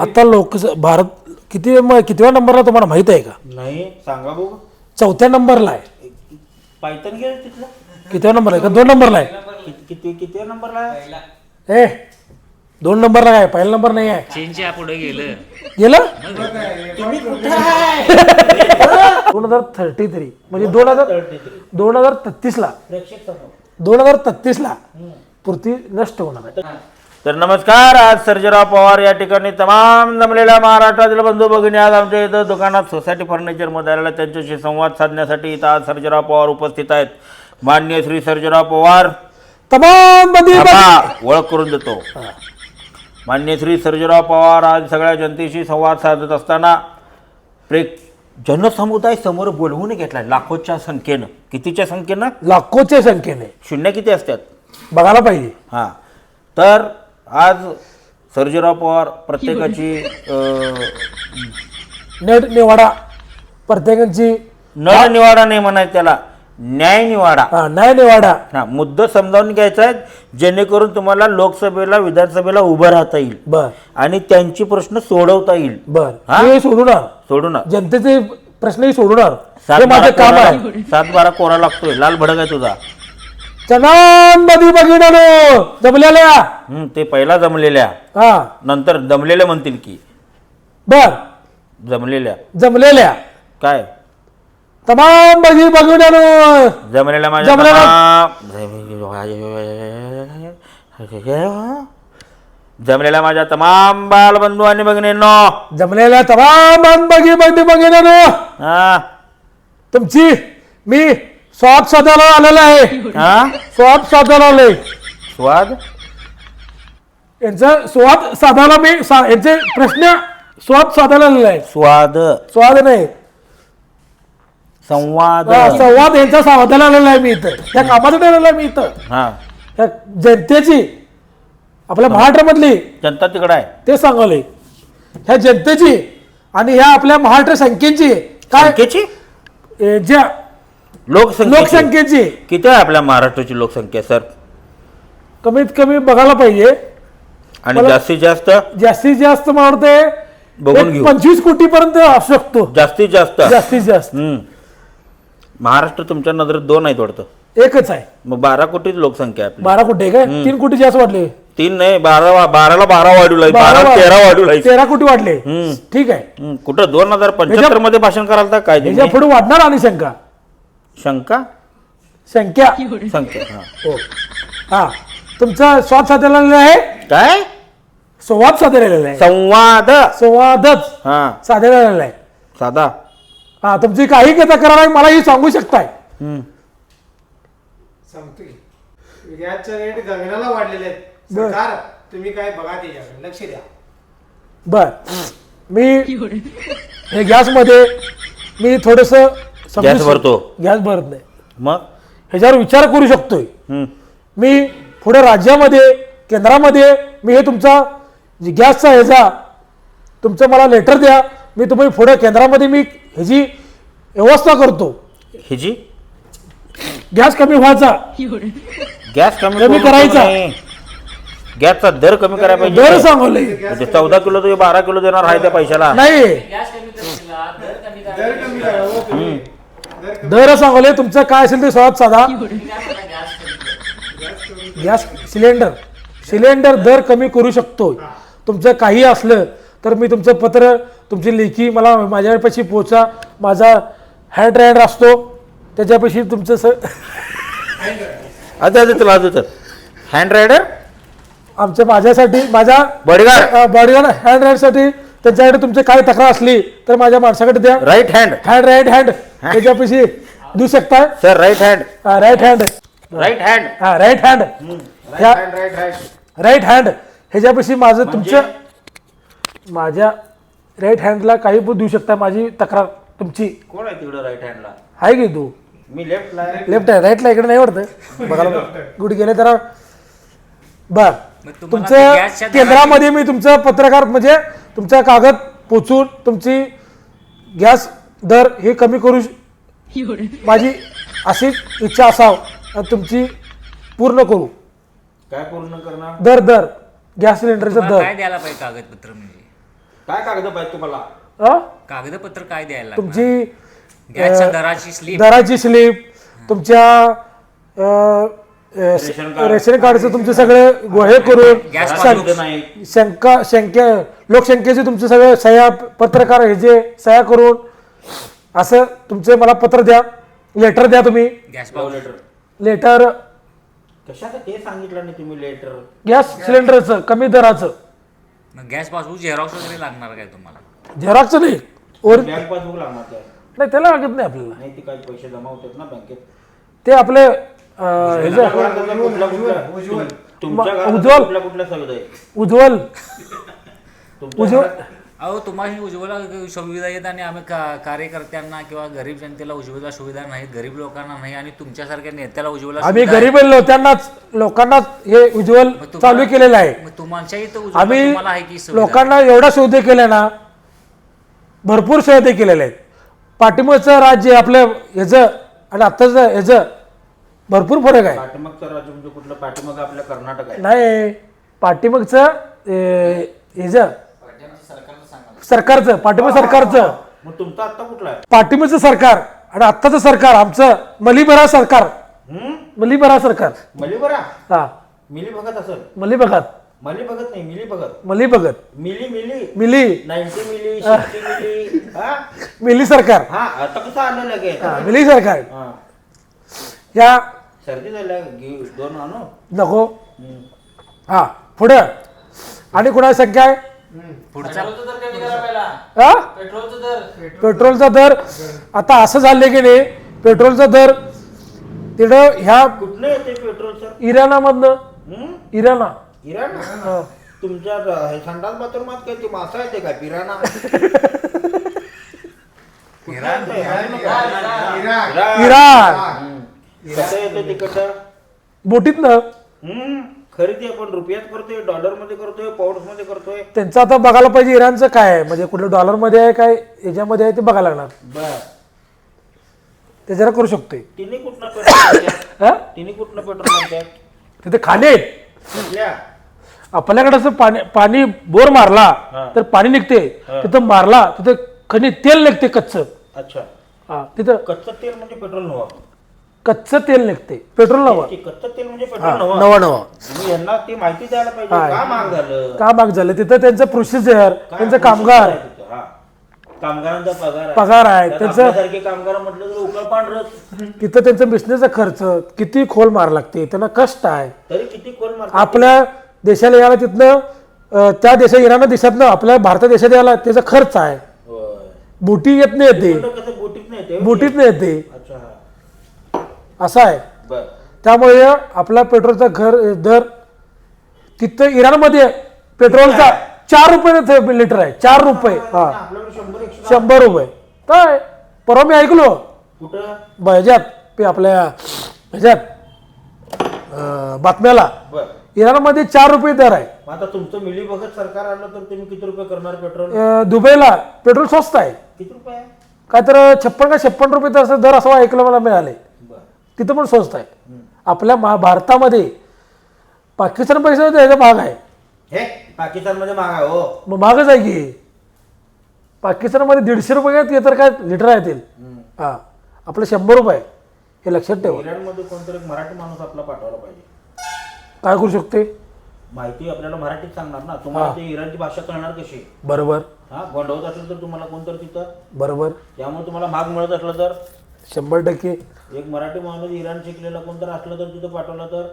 आता लोक भारत किती कितव्या नंबरला तुम्हाला माहीत आहे का? नाही सांगा बघू. चौथ्या नंबरला आहे. पायथन गेलं तिथला? कितव्या नंबर आहे का? दोन नंबरला आहे. किती किती किती नंबरला आहे? ए दोन नंबरला काय? पहिला नंबर नाही आहे. चीनच्या पुढे गेलं. गेलं? दोन हजार थर्टी थ्री म्हणजे दोन हजार दोन हजार तेहतीस ला. दोन हजार तेहतीस ला. पृथ्वी नष्ट होणार आहे. तर नमस्कार आज सर्जराव पवार या ठिकाणी तमाम जमलेल्या महाराष्ट्रातील बंधू भगिनी आज आमच्या इथं दुकानात सोसायटी फर्निचरमध्ये आलेल्या त्यांच्याशी संवाद साधण्यासाठी इथं आज सर्जराव पवार उपस्थित आहेत. मान्य श्री सर्जराव पवार. तमाम ओळख करून देतो. मान्य श्री सर्जराव पवार आज सगळ्या जनतेशी संवाद साधत असताना प्रेक जनसमुदाय समोर बोलवून घेतलाय लाखोच्या संख्येनं. कितीच्या संख्येनं? लाखोच्या संख्येने. शून्य किती असतात? बघायला पाहिजे. हां. तर आज सर्जेराव पवार प्रत्येकाची नेट निवाडा. प्रत्येकाची नळ निवाडा नाही म्हणायचं त्याला न्याय निवाडा. हा, न्याय निवाडा. हा मुद्दा समजावून घ्यायचा आहे जेणेकरून तुम्हाला लोकसभेला विधानसभेला उभं राहता येईल. बर. आणि त्यांची प्रश्न सोडवता येईल. बर. हा? हे सोडवणार सोडून जनतेचे प्रश्नही सोडवणार सात हे बारा माझं काम आहे. सात बारा कोरा लागतोय. लाल भडक आहे तुझा. चनांमध्ये बघितलो जमलेल्या? हम्म, ते पहिला जमलेल्या. हा. नंतर दमलेल्या म्हणतील की. बर. जमलेल्या. जमलेल्या. काय? तमाम बघी बघून जमलेल्या माझ्या जमलेल्या- तमाम- जमलेल्या माझ्या तमाम बालबंधू आणि भगिनींनो. जमलेल्या तमाम बघी बघी बघितलो हा. तुमची मी स्वाद साधायला आलेला आहे. हा? स्वाद साधायला आलोय. स्वाद? यांचा स्वाद साधायला मी सा- यांचे प्रश्न स्वाद साधायला आलेला आहे. स्वाद. स्वाद नाही. संवाद. हा, संवाद यांचा सावधान आलेला आहे मी इथं. त्या कामासाठी आलेला आहे मी इथं. हा. त्या जनतेची आपल्या महाराष्ट्रामधली जनता तिकडं आहे. ते सांगवले ह्या जनतेची आणि ह्या आपल्या महाराष्ट्र संख्येची काय संख्येची? ए, ज्या लोकसंख्या लोकसंख्येची. किती आहे आपल्या महाराष्ट्राची लोकसंख्या सर? कमीत कमी बघायला पाहिजे. आणि मला- जास्तीत जास्त? जास्तीत जास्त मला बघून घेऊ. पंचवीस कोटी पर्यंत असू शकतो. जास्तीत जास्त? जास्तीत जास्त. हम्म. महाराष्ट्र तुमच्या नजरेत दोन आहेत वाटतं. एकच आहे. मग बारा कोटीच लोकसंख्या आहे आपली. बारा कोटी आहे? काय तीन कोटी जास्त वाटले तीन नाही बारा वा- बाराला बारा वाढू लागली बारा बारा- तेरा वाढू लागली तेरा कोटी हम्म. ठीक आहे. हम्म, कुठं? दोन हजार पंच्याहत्तरमध्ये भाषण करायला तर काय तुम्ही? पुढे वाढणार आणि शंका. शंका? संख्या. संख्या हा. हो. हा. तुमचा स्वाद साधलेला आहे? काय? संवाद साधलेला आहे. संवाद. संवादच हा. साधलेला आहे. साधा. हा तुमची काही तक्रार आहे मला ही सांगू शकताय. हम्म. सांगतोय. गॅसचे रेट गगनाला वाढलेले आहेत. बर. सरकार तुम्ही काय बघा त्याच्याकडे. लक्ष द्या. बर. मी हे गॅसमध्ये मी थोडस गॅस भरतो. गॅस भरत नाही. मग? ह्याच्यावर विचार करू शकतोय. मी पुढे राज्यामध्ये केंद्रामध्ये मी हे तुमचा जी गॅसचा ह्याचा तुमचं मला लेटर द्या. मी तुम्ही पुढे केंद्रामध्ये मी ह्याची व्यवस्था करतो. ही जी? गॅस कमी व्हायचा. गॅस कमी कमी करू करायचा. गॅसचा दर कमी करायला दर पाहिजे. सांगवले म्हणजे चौदा किलो तुम्ही बारा किलो देणार आहे त्या पैशाला. नाही. दर सांगवले तुमचं काय असेल ते सर्वात साधा. Gas cylinder. सिलेंडर दर कमी करू शकतो तुमचं काही असलं तर मी तुमचं पत्र तुमची लेखी मला माझ्यापाशी पोचा. माझा हँड रायडर असतो. त्याच्यापाशी तुमचं स आता तुला तर. हँड रायडर आमच्या माझ्यासाठी माझ्या बॉडीगार्ड बॉडीगार्ड हँड रायडरसाठी त्यांच्याकडे तुमची काही तक्रार असली तर माझ्या माणसाकडे द्या. Right hand hand right hand त्याच्यापाशी देऊ शकताय sir right hand right hand right hand हा राईट हँड ह्या राईट हँड ह्याच्यापाशी माझं तुमचं माझ्या राईट हँडला काही पण देऊ शकता माझी तक्रार तुमची. कोण आहे तिकडं राईट हँडला आहे की तू? मी लेफ्टला लेफ्ट आहे. राईटला इकडे नाही वाटतं बघायला गुड गेले तर बर. तुमचं केंद्रामध्ये मी तुमचं पत्रकार म्हणजे तुमचा कागद पोचून तुमची गॅस दर हे कमी करू श- माझी अशी इच्छा असाव आणि तुमची पूर्ण करू. काय पूर्ण करणार? दर दर. गॅस सिलेंडरचा दर. काय द्यायला पाहिजे कागदपत्र म्हणजे? काय कागद पाहिजे तुम्हाला? अ? कागदपत्र काय द्यायला? तुमची गॅसच्या दराची स्लिप दराची स्लिप तुमच्या अ, रेशन कार्ड. रेशन कार्डचं तुमचे सगळे गोहे करून शंका शंक्या लोकसंख्येचे तुमचे सगळे सह्या पत्रकार हे जे सह्या करून असं तुमचे मला पत्र द्या. लेटर द्या तुम्ही. लेटर कशाचं? ते सांगितलं नाही तुम्ही लेटर गॅस सिलेंडरचं कमी दराचं. गॅस पासबुक झेरॉक्स वगैरे लागणार काय तुम्हाला? झेरॉक्सचं नाही. ओर बँक पासबुक लागणार नाही त्याला लागत नाही आपल्याला. नाही ती काही पैसे जमा होतात ना बँकेत. ते आपले हे तुमच्या उज्ज्वल. आहे उज्ज्वल. तुमच्या उज्ज्वल. घरात- अहो तुम्हाला उज्ज्वला सुविधा येत आणि आम्ही का कार्यकर्त्यांना किंवा गरीब जनतेला उज्ज्वला सुविधा नाहीत गरीब लोकांना नाही आणि तुमच्यासारख्या नेत्याला उज्ज्वला आम्ही सुविधा. गरीब लोकांनाच लोकांनाच हे उज्ज्वल मग तुम्हाला- चालू केलेलं आहे. मग तुमच्या इथं उज्ज्वला आम्ही तुम्हाला आहे की सुविधा? लोकांना एवढ्या सुविधा केल्या ना भरपूर सुविधा केलेल्या आहेत. पाठिंबाचं राज्य आपलं ह्याचं आणि आत्ताचं ह्याचं भरपूर फरक आहे. पाठीमागचं राज्य म्हणजे कुठलं? पाठीमाग आपल्या कर्नाटक आहे. नाही अं, ह्याचं सरकारचं पाठिंबा सरकारचं. मग तुमचा आता कुठला आहे? पाठिंबाचं सरकार आणि आत्ताचं सरकार आमचं मलिबरा सरकार. हम्म? मलिबरा सरकार. मली बरा हा. मिली बघत असेल. मली बघत मली बघत नाही मिली बघत मली बघत मिली. मिली. मिली नाईन्टी मिली सिक्स्टी मिली हा? मिली सरकार. हा आता कसं आलं लगे हा, मिली सरकार. हा. या सर्दी झाल्या दोन आणू? नको. हा पुढं. आणि कुणाची संख्या आहे? पुढचा. हा पेट्रोलचा दर. आता असं झालं की नाही पेट्रोलचा दर तिथं ह्या कुठनं येते पेट्रोल सर इराणामधनं. हम्म? इराणा. इराण? हा. तुमच्या हे संडास बाथरूमात काय ते मासा येते पिराणा इराण इराण. हम्म. कसं येतं तिकडं बोटीतनं हम्म खरेदी आपण रुपयात करतोय डॉलरमध्ये करतोय पाऊंडमध्ये करतोय. त्यांचं आता बघायला पाहिजे इराणचं काय आहे. म्हणजे कुठलं डॉलरमध्ये आहे काय याच्यामध्ये आहे ते बघायला लागणार. बर. ते जरा करू शकतोय. तिने कुठनं पेट्रोल? हा? तिने कुठनं पेट्रोल आणतात तिथे खाणे आहेत. कुठल्या? आपल्याकडे असं पाणी पाणी बोर मारला. तर पाणी निघते. तिथं मारला तिथे खनिज तेल निघते कच्च. अच्छा. हा तिथं कच्चं तेल म्हणजे पेट्रोल नवा कच्च तेल निघते पेट्रोल नवं की कच्चं तेल म्हणजे पेट्रोल नवा नवं नवं तुम्ही यांना ती माहिती द्यायला पाहिजे हा. का महाग झालं? का माग झालं? तिथं त्यांचं प्रोसिजर त्यांचं कामगार? हा. कामगारांचा पगार आहे. पगार आहे. त्यात त्यांचं आपल्यासारखे कामगार म्हटलं तर उकळ पांढरच तिथं त्यांचं बिझनेसचा खर्च. किती खोल मार लागते त्यांना कष्ट आहे. तरी किती कोण मारतात आपल्या देशाला यायला तिथनं अं, त्या देशा इराण देशातनं आपल्या भारत देशात यायला त्याचा खर्च आहे. होय. बोटी येत नाही येते बोटीत नाही येते बोटीत नाही येते. असं आहे. बर. त्यामुळे आपला पेट्रोलचा घर दर तिथं इराणमध्ये पेट्रोलचा चार रुपये लिटर आहे. चार रुपये. हा. शंभर रुपये. काय? परवा मी ऐकलो. कुठं? ब- ह्याच्यात ते आपल्या ह्याच्यात अं, बातम्याला. बर. इराणमध्ये चार रुपये दर आहे. मग आता तुमचं मिली बघत सरकार आलं तर तुम्ही किती रुपये करणार पेट्रोल? अं, दुबईला पेट्रोल स्वस्त आहे. किती रुपये? काय तर छप्पन का छप्पन रुपये तर असं दर असं ऐकलं मला मिळाले. तिथं पण स्वस्त आहे. आपल्या मा भारतामध्ये पाकिस्तान पैसा त्याचा भाग आहे. हे? पाकिस्तानमध्ये महाग आहे हो. मग महागच आहे की? पाकिस्तानमध्ये दीडशे रुपये तर काय लिटर आहे तेल. हा. आपलं शंभर रुपये हे लक्षात ठेवा. इराणमध्ये कोणतरी एक मराठी माणूस आपला पाठवायला पाहिजे. काय करू शकते? माहिती आपल्याला मराठीत सांगणार ना. तुम्हाला ते इराणची भाषा कळणार कशी? बरोबर. हा गोंधवत असेल तर तुम्हाला कोणतरी तिथं. बरोबर. त्यामुळे तुम्हाला भाग मिळत असलं तर? शंभर टक्के. एक मराठी माणूस इराण शिकलेला कोणतरी असलं तर तिथं पाठवलं तर?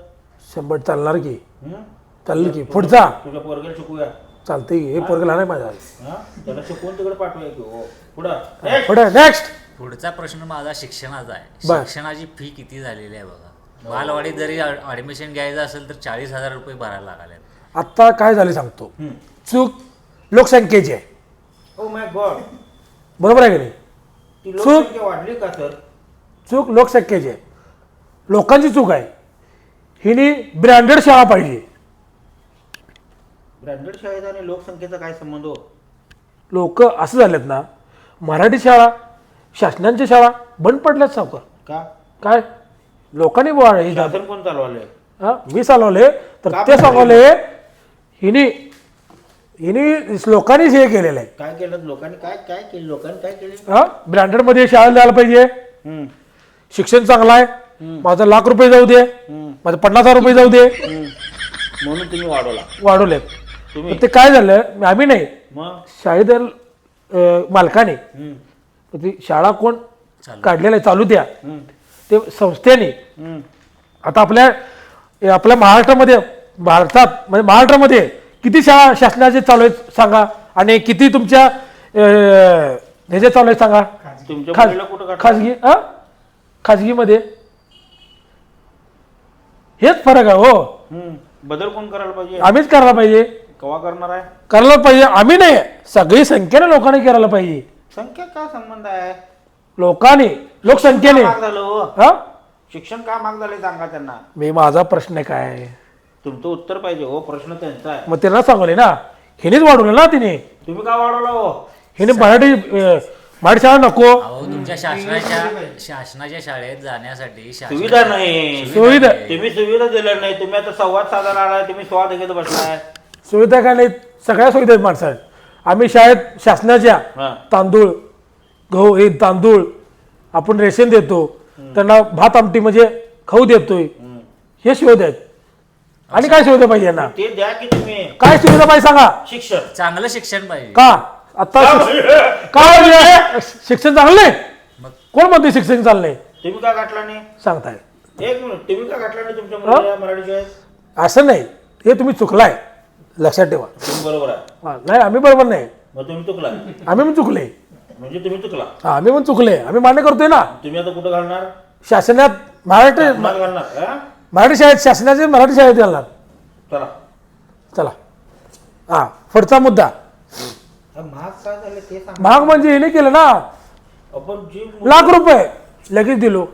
शंभर चालणार की. हं? चालेल की. पुढचा. तुझ्या पोरगेला शिकूया. चालते की. हे पोरग लहान आहे माझा हा? त्याला शिकवून तिकडे पाठवूया की. हो. पुढं. ए, पुढे. नेक्स्ट पुढचा प्रश्न माझा शिक्षणाचा आहे. बर. शिक्षणाची फी किती झालेली आहे बघा. बालवाडीत जरी ऍडमिशन घ्यायचं असेल तर चाळीस हजार रुपये भरायला लागले आत्ता काय झाले सांगतो. हं. चूक लोकसंख्येची आहे. ओ माय गॉड बरोबर आहे की नाही? ती लोकसंख्या वाढली का सर चूक लोकसंख्येची आहे. लोकांची चूक आहे. हिनी ब्रँडेड शाळा पाहिजे. ब्रँडेड शाळेचा आणि लोकसंख्येचा काय संबंध हो? लोक असं झालेत ना मराठी शाळा शासनांच्या शाळा बंद पडल्यात सावकार. का? काय? लोकांनी बुवा हे शासन कोण चालवाले हा, मी चालवले तर का ते सांगवले हिनी हिने लोकांनीच हे केलेलं आहे. काय केलं? लोकांनी काय काय केलं? लोकांनी काय केलं? हा ब्रँडेडमध्ये शाळा द्यायला पाहिजे. हम्म, शिक्षण चांगलं आहे. माझं लाख रुपये जाऊ दे. माझं पन्नास हजार रुपये जाऊ दे. म्हणून तुम्ही वाढवला. तुम्ही? पण ते काय झालं? आम्ही नाही. मग? शाळेत अं, मालकाने हम्म, तर ती शाळा कोण काढलेलं आहे चालू द्या. हम्म, ते संस्थेने. हम्म. आता आपल्या आपल्या महाराष्ट्रामध्ये भारतात म्हणजे महाराष्ट्रामध्ये किती शाळा शासनाचे चालू आहेत सांगा? आणि किती तुमच्या अं, ह्याचे चालू आहेत सांगा? तुमच्या खाज- मुलीला कुठं काढलं? खाजगी हा खाजगीमध्ये? हेच फरक आहे हो. हम्म. बदल कोण करायला पाहिजे? आम्हीच करायला पाहिजे. कवा करणार आहे? करायला पाहिजे. आम्ही नाही. सगळी संख्येने लोकांनी करायला पाहिजे. संख्या काय संबंध आहे? लोकांनी लोकसंख्येने. झालं हो? हा? शिक्षण का माग झाले सांगा त्यांना. मी माझा प्रश्न काय? तुमचं उत्तर पाहिजे हो. प्रश्न त्यांचा आहे. मग त्यांना सांगले ना. हिनेच वाढवलं ना तिने. तुम्ही का वाढवला हो? हिने मराठी अं, मराठी शाळा नको. अहो तुमच्या शासनाच्या शासनाच्या शाळेत जाण्यासाठी शासन- सुविधा नाही. सुविधा तुम्ही सुविधा दिल्या नाही. तुम्ही आता संवाद साधायला आलाय. तुम्ही स्वाद घेत बसलाय. सुविधा काय नाही सगळ्या सुविधा आहेत माणसात आम्ही शाळेत शासनाच्या हा. तांदूळ गहू हे तांदूळ आपण रेशन देतो. त्यांना भात आमटी म्हणजे खाऊ देतोय. हे सुविधा आहेत. आणि काय सुविधा पाहिजे यांना? ते द्या की तुम्ही. काय सुविधा पाहिजे सांगा. शिक्षण. चांगलं शिक्षण पाहिजे. का? आता शिक्ष- का म्हणजे शिक्षण चांगलं नाही मग? कोण म्हणते शिक्षण चांगलं नाही तुम्ही का गाठला नाही सांगताय. एक मिनिट तुम्ही का गाठला नाही तुमच्या मुलीला मराठी शाळेत? असं नाही. हे तुम्ही चुकलाय. लक्षात ठेवा. तुम्ही बरोबर आहे. हा, नाही आम्ही बरोबर नाही. मग तुम्ही चुकला आम्ही पण चुकले. म्हणजे तुम्ही चुकला. हा, आम्ही पण चुकले. आम्ही मान्य करतोय ना. तुम्ही आता कुठं घालणार? शासनात मराठी मग घालणार? हा? मराठी शाळेत शासनाचे मराठी शाळेत घालणार. चला. चला. हा पुढचा मुद्दा. महाग काय झालं ते सांग. महाग म्हणजे हिने केलं ना. आपण जी मु- लाख रुपये. लगेच दिलो.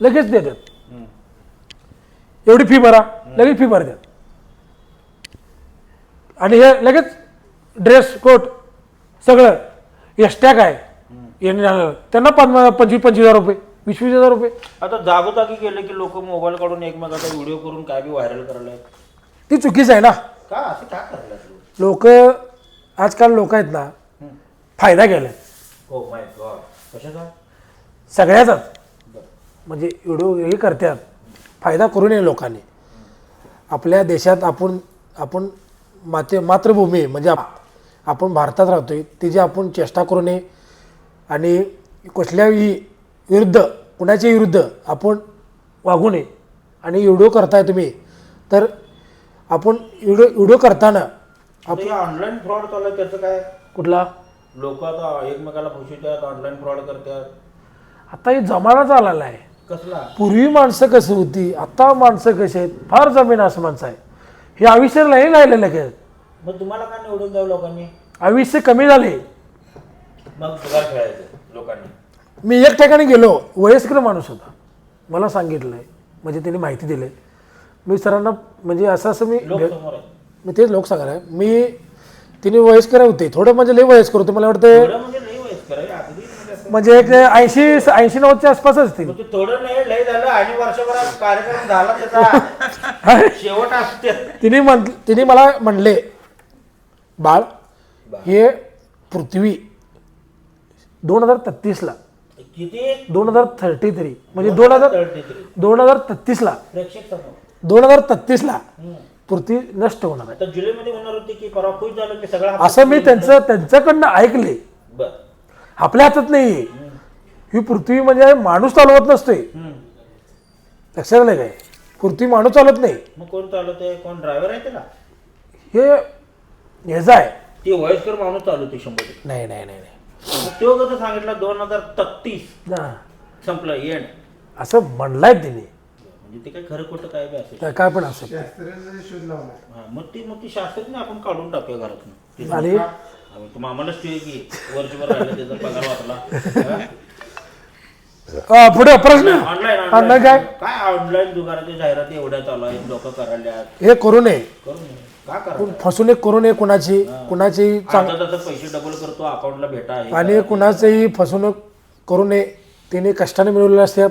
लगेच देतात. हम्म. एवढी फी भरा. लगेच फी भरतात आणि हे लगेच ड्रेस कोट सगळं. एसट्या काय येणे जाणं. त्यांना पन्ना पंचवीस पंचवीस हजार रुपये. वीस वीस हजार रुपये. आता जागोजागी गेले की लोक मोबाईल काढून एकमेकाचा व्हिडिओ करून काय बी व्हायरल करायला ती चुकीचं आहे ना. का असं का करायला लोक आजकाल लोक आहेत ना फायदा घ्यायला हो माय गॉड कशाचा? सगळ्याचाच. म्हणजे व्हिडिओ हे करतात. फायदा करू नये लोकांनी. आपल्या देशात आपण आपण माते मातृभूमी आहे, म्हणजे आप- आपण भारतात राहतोय. तिची आपण चेष्टा करू नये आणि कुठल्याही विरुद्ध कुणाच्या विरुद्ध आपण वागू नये. आणि व्हिडिओ करताय तुम्ही तर आपण व्हिडिओ व्हिडिओ करताना आता ऑनलाईन फ्रॉड चालू आहे त्याचं काय? कुठला? लोक आता एकमेकाला फसवतात ऑनलाईन फ्रॉड करतात. आता हे जमाना चालला आहे. कसला? पूर्वी माणसं कशी होती आता माणसं कशी आहेत? फार जमीन असं माणसं आहे. हे आयुष्य नाही राहिलेलं काय मग तुम्हाला का निवडून द्यावं लोकांनी? आयुष्य कमी झाले. मग जुगार खेळायचं लोकांनी. मी एक ठिकाणी गेलो वयस्कर माणूस होता. मला सांगितलंय म्हणजे त्यांनी माहिती दिली मी सरांना म्हणजे असं असं मी आहे मी तेच लोक सांगायला मी तिने वयस्कर होते. थोडं म्हणजे लय वयस्कर होते. मला वाटतं थोडं म्हणजे आहे. म्हणजे म्हणजे एक ऐंशी ऐंशी नव्वदच्या आसपास असतील मग ते थोडं नाही लय झालं आणि वर्षभरात कार्यक्रम झाला त्याचा. शेवट असते. तिने म्हण तिने मला म्हणले बाळ हे पृथ्वी दोन हजार तेहतीसला किती? दोन हजार थर्टी थ्री. म्हणजे दोन हजार. दोन हजार प्रेक्षक समोर. दोन हजार तेहतीसला पृथ्वी नष्ट होणार आहे. आता जुलैमध्ये होणार होती की खुश झालं की सगळा असं मी त्यांचं त्यांच्याकडनं ऐकले. बर. आपल्या हातात नाही ही पृथ्वी म्हणजे माणूस चालवत हम्म. लक्षात आलं काय? पृथ्वी माणूस चालवत नाही. मग कोण चालवते कोण ड्रायव्हर आहे त्याला? हे ह्याचं आहे. ती वयस्कर माणूस चालवते शंभर. नाही नाही नाही नाही. तो कसं सांगितलं? दोन हजार तत्तीस संपलं येण. असं म्हणलाय तिने. म्हणजे ते काय खरं खोटं काय बी असेल. काय- काय पण असं शास्त्रज्ञाचा शोध लावला हा, मग ती मग ती शास्त्रज्ञ आपण काढून टाकूया घरातून. आणि? तुम्ही आम्हालाच ठेव की वर्षभर राहिलं त्याचा पगार अं, पुढे प्रश्न. ऑनलाईन ऑनलाईन काय? काय ऑनलाईन दुकानाच्या जाहिराती एवढ्या चालू आहेत लोक करायला हे करू नये. करून नये. का करा फसवणूक करू नये कुणाची. कुणाची चांग आता तसं पैसे डबल करतो अकाउंटला भेटा आहे. आणि कुणाचंही फसवणूक करू नये. तिने कष्टाने मिळवलेल्या असतात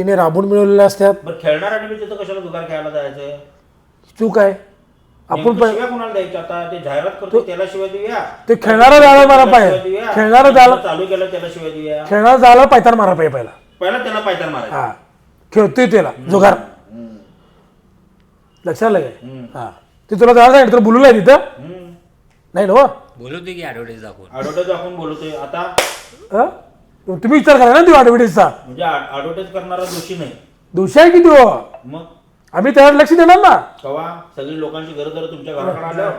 तिने राबून मिळवलेल्या असतात बरं खेळणार आणि तिथं कशाला दुकान खेळायला जायचं? चूक आहे. आपण नेमकं पण शिव्या कोणाला द्यायच्या? आता ते जाहिरात करतो त्याला शिवाय देऊया. ते खेळणारा जायला मारा पाहिजे. देऊया. खेळणारा जायला चालू केलं त्याला शिवाय देऊया. खेळणारा पायतान मारा पाहिजे पहिला. पहिला त्याला पायथन मारायचं. हा. खेळतोय त्याला. जुगार. लक्षात आलं काय? हा. ते तुला जायला सांगितलं तुला बोलू तिथं? हम्म. नाही ना हो? बोलवते की ॲडव्हर्टाईज दाखवून? ॲडव्हर्टाईज आपण बोलतोय आता? तुम्ही विचार करा ना ती ॲडव्हर्टाईजचा म्हणजे ॲडव्हर्टाईज करणारा दोषी नाही. दोषी आहे किती हो? मग? आम्ही त्यावर लक्ष देणार ना. कवा? सगळी लोकांची घरं जर तुमच्या घराकडे आलं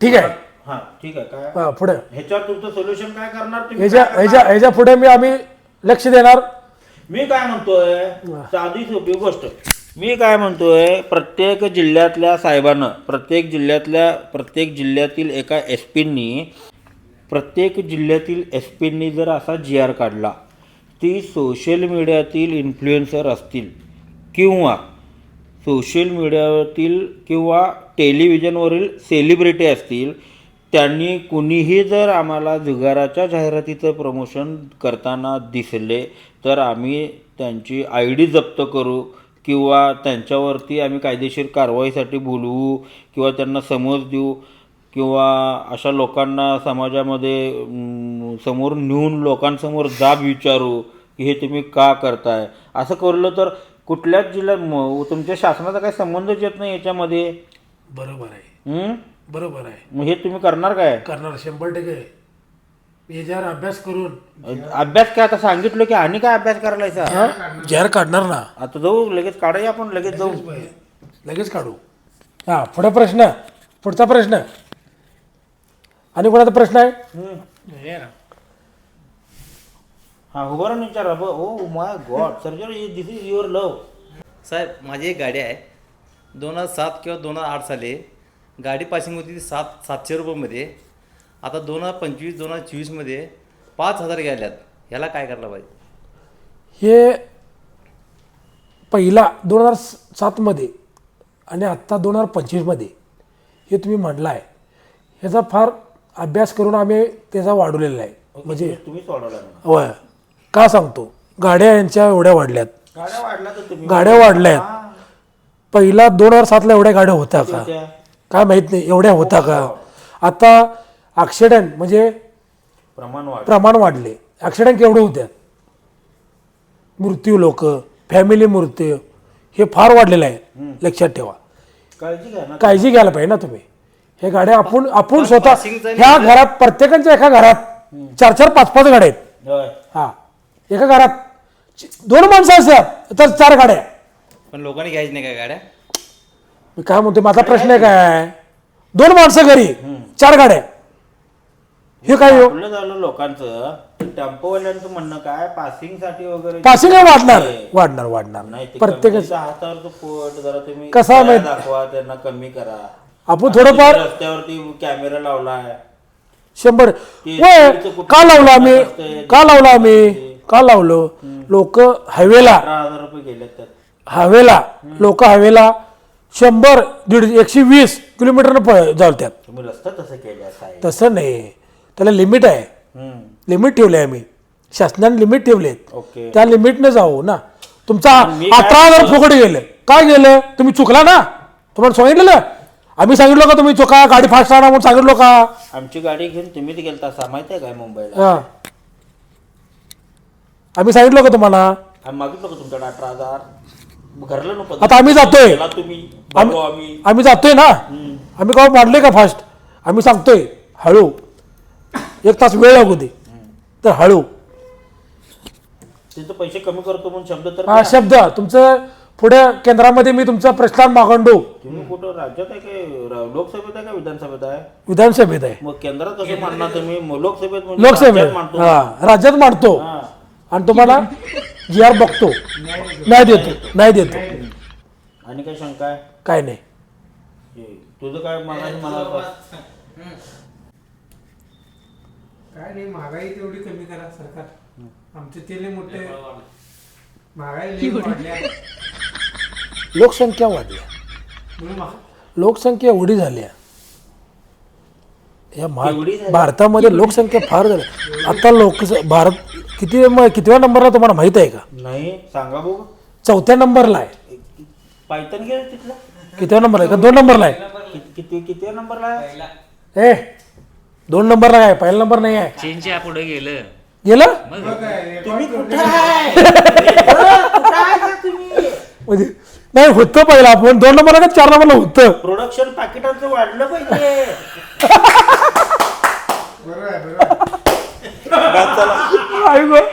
ठीक आहे. हा ठीक आहे. काय? हा, पुढे. ह्याच्यावर तुमचं सोल्युशन काय करणार तुम्ही? ह्याच्या काय ह्याच्या ह्याच्या पुढे मी आम्ही लक्ष देणार. मी काय म्हणतोय? साधी सोपी गोष्ट. मी काय म्हणतोय? प्रत्येक जिल्ह्यातल्या साहेबानं प्रत्येक जिल्ह्यातल्या प्रत्येक जिल्ह्यातील एका एस पींनी प्रत्येक जिल्ह्यातील एस पींनी जर असा जी आर काढला ती सोशल मीडियातील इन्फ्लुएन्सर असतील किंवा सोशल मीडियावरील किंवा टेलिव्हिजनवरील सेलिब्रिटी असतील त्यांनी कुणीही जर आम्हाला जुगाराच्या जाहिरातीचं प्रमोशन करताना दिसले तर आम्ही त्यांची आय डी जप्त करू किंवा त्यांच्यावरती आम्ही कायदेशीर कारवाईसाठी बोलवू किंवा त्यांना समज देऊ. किंवा अशा लोकांना समाजामध्ये समोर नेऊन लोकांसमोर जाब विचारू की हे तुम्ही का करताय? असं करलं तर कुठल्याच जिल्ह्यात म- तुमच्या शासनाचा काही संबंधच येत नाही याच्यामध्ये. बरोबर आहे. हं? बरोबर आहे. मग हे तुम्ही करणार काय? करणार शंभर टक्के. याच्यावर अभ्यास करून अभ्यास काय? आता सांगितलं की आणि काय अभ्यास करायचा हा? जाहीर काढणार ना आता जाऊ लगेच काढूया आपण लगेच जाऊ. लगेच काढू. हा पुढे प्रश्न. पुढचा प्रश्न. आणि कोणाचा प्रश्न आहे? हं. हा उभं राहून विचारा ओ my God surgery this is your love साहेब माझी एक गाडी आहे. दोन हजार सात किंवा दोन हजार आठ साली गाडी पासिंग होती ती सात सातशे रुपयामध्ये. आता दोन हजार पंचवीस दोन हजार चोवीसमध्ये पाच हजार गेल्यात. ह्याला काय करायला पाहिजे? हे पहिला दोन हजार सातमध्ये आणि आत्ता दोन हजार पंचवीसमध्ये हे तुम्ही म्हटलं आहे ह्याचा फार अभ्यास करून आम्ही त्याचा वाढवलेला आहे. म्हणजे तुम्ही सोडवला ना. होय. का सांगतो? गाड्या यांच्या एवढ्या वाढल्यात. गाड्या वाढल्या तर तुम्ही गाड्या वाढल्यात. पहिला दोन हजार सातला एवढ्या गाड्या होत्या का? त्या काय माहीत नाही एवढ्या होत्या का? आता ॲक्सिडेंट म्हणजे प्रमाण वाढ प्रमाण वाढले. ॲक्सिडेंट केवढे होत्या? मृत्यू लोक फॅमिली मृत्यू हे फार वाढलेलं आहे. लक्षात ठेवा. काळजी घ्या ना. काळजी घ्यायला पाहिजे ना तुम्ही. हे गाड्या आपण आपण स्वतः passingचं ह्या घरात प्रत्येकाच्या एका घरात चार चार पाच पाच गाड्या आहेत. होय. हा. एका घरात च- दोन माणसं असतात तर चार गाड्या पण लोकांनी घ्यायची नाही काय गाड्या? मी काय म्हणतो माझा प्रश्न आहे काय? दोन माणसं घरी चार गाड्या हे काय हो? आपलं झालं लोकांचं. टेम्पोवाल्यांचं म्हणणं काय? पासिंगसाठी वगैरे पासिंग वाढणार. वाढणार वाढणार. नाही ते प्रत्येक पोट जरा तुम्ही कसा माहित- दाखवा त्यांना कमी करा. आपण थोडंफार रस्त्यावरती कॅमेरा शंभर. होय तुमचं कुठं का लावलं आम्ही? का लावलं आम्ही? का लावलं? लोक हायवेला अठरा हजार रुपये गेले त्यात हायवेला लोक हायवेला शंभर दीड एकशे वीस किलोमीटरनं जातात तुम्ही रस्ता तसं केलं साहेब. तसं नाही. त्याला लिमिट आहे. हम्म. लिमिट ठेवले आम्ही. शासनाने लिमिट ठेवलेत. ओके. त्या लिमिटनं जाऊ ना. तुमचा मी काय अठरा हजार? फुकट गेले. काय गेलं? तुम्ही चुकला ना? तुम्हाला सांगितलेलं? आम्ही सांगितलं का तुम्ही चुका गाडी फास्ट आणा म्हणून सांगितलं का? आमची गाडी घेऊन तुम्हीच गेलता असा माहिती आहे काय मुंबईला? हा. आम्ही सांगितलं का तुम्हाला? आम्ही मागितलं का तुमच्याकडे अठरा हजार? घरलं नको आता आम्ही जातोय. गेला तुम्ही बघू आम्ही आम्ही. जातोय ना? आम्ही का वाढले का फास्ट? आम्ही सांगतोय हळू. एक तास वेळ लागू दे. तर हळू. तिथं पैसे कमी करतो म्हणून शब्द तर हा शब्द. तुमचं पुढे केंद्रामध्ये मी तुमचा प्रश्न मागंडू. तुम्ही कुठं राज्यात आहे काय? र- लोकसभेत आहे का विधानसभेत आहे? विधानसभेत आहे. मग केंद्रात कसं मांडणार तुम्ही मग लोकसभेत म्हणजे राज्यात लोकसभेत मांडतो. हा राज्यात मांडतो. हा. आणि तुम्हाला जी आर बघतो. नाही देतो नाही देतो. आणि काय शंका आहे? काय नाही. हे, तुझं काय मागायचं मला काय नाही महागाई तेवढी कमी करा सरकार. आमचे ते लय मोठे महागाई लई वाढल्या लोकसंख्या म्हणून महा- लोकसंख्या एवढी झाल्या या भा- एवढी झाली? भारतामध्ये लोकसंख्या फार झाली आता लोक भारत किती म- कितव्या नंबरला तुम्हाला माहीत आहे का? नाही सांगा बघू. चौथ्या नंबरला आहे. पायथन गेलं तिथला? किती नंबर आहे का? दोन नंबरला आहे. किती किती किती नंबरला आहे? ए दोन नंबरला काय पहिला नंबर नाही आहे. चीनच्या पुढे गेलं. गेलं? तुम्ही कुठे आहे? कुठे आहे का तुम्ही? म्हणजे नाही होतं पहिला आपण. दोन नंबरला का चार नंबरला होतं? प्रोडक्शन पाकिटांचं वाढलं पाहिजे. बरोबर आहे बरोबर आहे. आई गं.